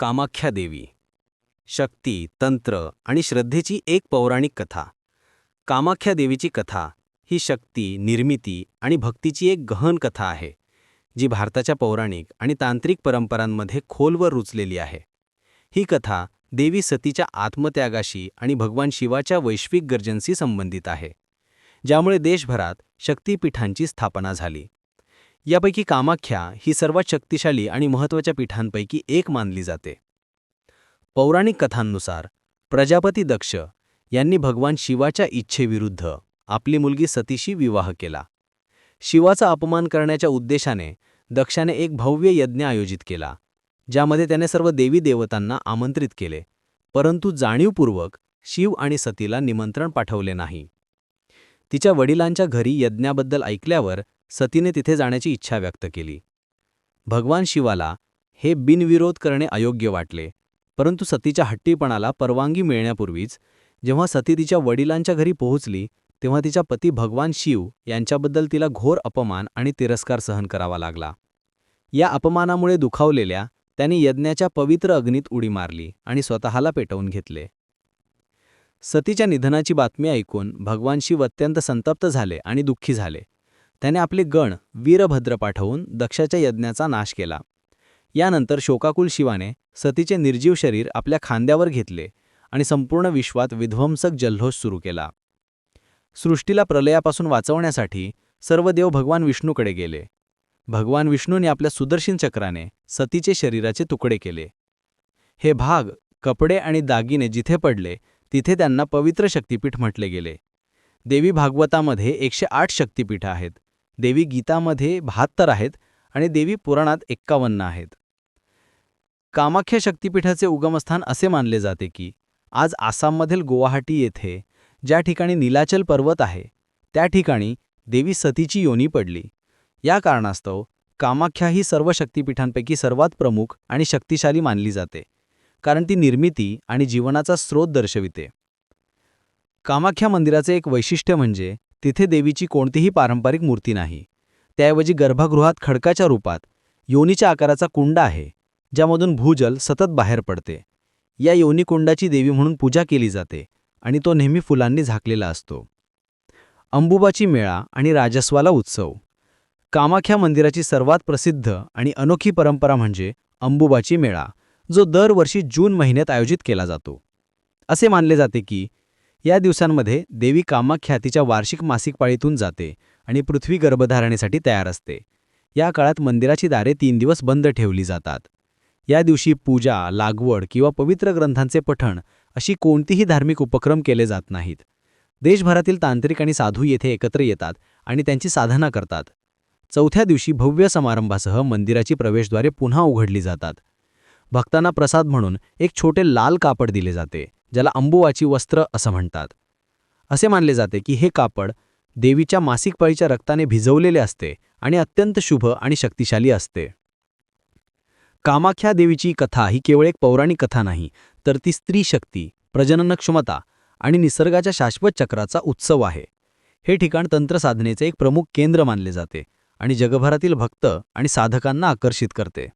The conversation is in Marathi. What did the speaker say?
कामाख्या देवी. शक्ती तंत्र आणि श्रद्धेची एक पौराणिक कथा. कामाख्या देवीची कथा ही शक्ती निर्मिती आणि भक्तीची एक गहन कथा आहे जी भारताच्या पौराणिक आणि तांत्रिक परंपरांमध्ये खोलवर रुचलेली आहे. ही कथा देवी सतीच्या आत्मत्यागाशी आणि भगवान शिवाच्या वैश्विक गरजेंशी संबंधित आहे ज्यामुळे देशभरात शक्तीपीठांची स्थापना झाली. यापैकी कामाख्या ही सर्वात शक्तिशाली आणि महत्त्वाच्या पीठांपैकी एक मानली जाते. पौराणिक कथांनुसार प्रजापती दक्ष यांनी भगवान शिवाच्या इच्छेविरुद्ध आपली मुलगी सतीशी विवाह केला. शिवाचा अपमान करण्याच्या उद्देशाने दक्षाने एक भव्य यज्ञ आयोजित केला ज्यामध्ये त्याने सर्व देवी देवतांना आमंत्रित केले परंतु जाणीवपूर्वक शिव आणि सतीला निमंत्रण पाठवले नाही. तिच्या वडिलांच्या घरी यज्ञाबद्दल ऐकल्यावर सतीने तिथे जाण्याची इच्छा व्यक्त केली. भगवान शिवाला हे बिनविरोध करणे अयोग्य वाटले परंतु सतीच्या हट्टीपणाला परवानगी मिळण्यापूर्वीच जेव्हा सती तिच्या वडिलांच्या घरी पोहोचली तेव्हा तिच्या पती भगवान शिव यांच्याबद्दल तिला घोर अपमान आणि तिरस्कार सहन करावा लागला. या अपमानामुळे दुखावलेल्या त्यांनी यज्ञाच्या पवित्र अग्नीत उडी मारली आणि स्वतःला पेटवून घेतले. सतीच्या निधनाची बातमी ऐकून भगवान शिव अत्यंत संतप्त झाले आणि दुःखी झाले. त्याने आपले गण वीरभद्र पाठवून दक्षाच्या यज्ञाचा नाश केला. यानंतर शोकाकुल शिवाने सतीचे निर्जीव शरीर आपल्या खांद्यावर घेतले आणि संपूर्ण विश्वात विध्वंसक जल्लोष सुरू केला. सृष्टीला प्रलयापासून वाचवण्यासाठी सर्व देव भगवान विष्णूकडे गेले. भगवान विष्णूने आपल्या सुदर्शन चक्राने सतीचे शरीराचे तुकडे केले. हे भाग कपडे आणि दागिने जिथे पडले तिथे त्यांना पवित्र शक्तिपीठ म्हटले गेले. देवी भागवतामध्ये एकशे आठ शक्तिपीठं आहेत. देवी गीतामध्ये बहात्तर आहेत आणि देवी पुराणात एक्कावन्न आहेत. कामाख्या शक्तिपीठाचे उगमस्थान असे मानले जाते की आज आसाममधील गुवाहाटी येथे ज्या ठिकाणी नीलाचल पर्वत आहे त्या ठिकाणी देवी सतीची योनी पडली. या कारणास्तव कामाख्या ही सर्व शक्तिपीठांपैकी सर्वात प्रमुख आणि शक्तिशाली मानली जाते कारण ती निर्मिती आणि जीवनाचा स्रोत दर्शविते. कामाख्या मंदिराचे एक वैशिष्ट्य म्हणजे तिथे देवीची कोणतीही पारंपरिक मूर्ती नाही. त्याऐवजी गर्भगृहात खडकाच्या रूपात योनीच्या आकाराचा कुंड आहे ज्यामधून भूजल सतत बाहेर पडते. या योनिकुंडाची देवी म्हणून पूजा केली जाते आणि तो नेहमी फुलांनी झाकलेला असतो. अंबुबाची मेळा आणि राजस्वाला उत्सव. कामाख्या मंदिराची सर्वात प्रसिद्ध आणि अनोखी परंपरा म्हणजे अंबुबाची मेळा जो दरवर्षी जून महिन्यात आयोजित केला जातो. असे मानले जाते की या दिवसांमध्ये देवी कामाख्या तिच्या वार्षिक मासिक पाळीतून जाते आणि पृथ्वी गर्भधारणेसाठी तयार असते. या काळात मंदिराची दारे तीन दिवस बंद ठेवली जातात. या दिवशी पूजा लागवड किंवा पवित्र ग्रंथांचे पठण अशी कोणतीही धार्मिक उपक्रम केले जात नाहीत. देशभरातील तांत्रिक आणि साधू येथे एकत्र येतात आणि त्यांची साधना करतात. चौथ्या दिवशी भव्य समारंभासह मंदिराची प्रवेशद्वारे पुन्हा उघडली जातात. भक्तांना प्रसाद म्हणून एक छोटे लाल कापड दिले जाते. ज्याला अंबुवाची वस्त्र असं म्हणतात. असे मानले जाते की हे कापड देवीच्या मासिक पाळीच्या रक्ताने भिजवलेले असते आणि अत्यंत शुभ आणि शक्तिशाली असते. कामाख्या देवीची कथा ही केवळ एक पौराणिक कथा नाही तर ती स्त्री शक्ती प्रजननक्षमता आणि निसर्गाच्या शाश्वत चक्राचा उत्सव आहे. हे ठिकाण तंत्रसाधनेचे एक प्रमुख केंद्र मानले जाते आणि जगभरातील भक्त आणि साधकांना आकर्षित करते.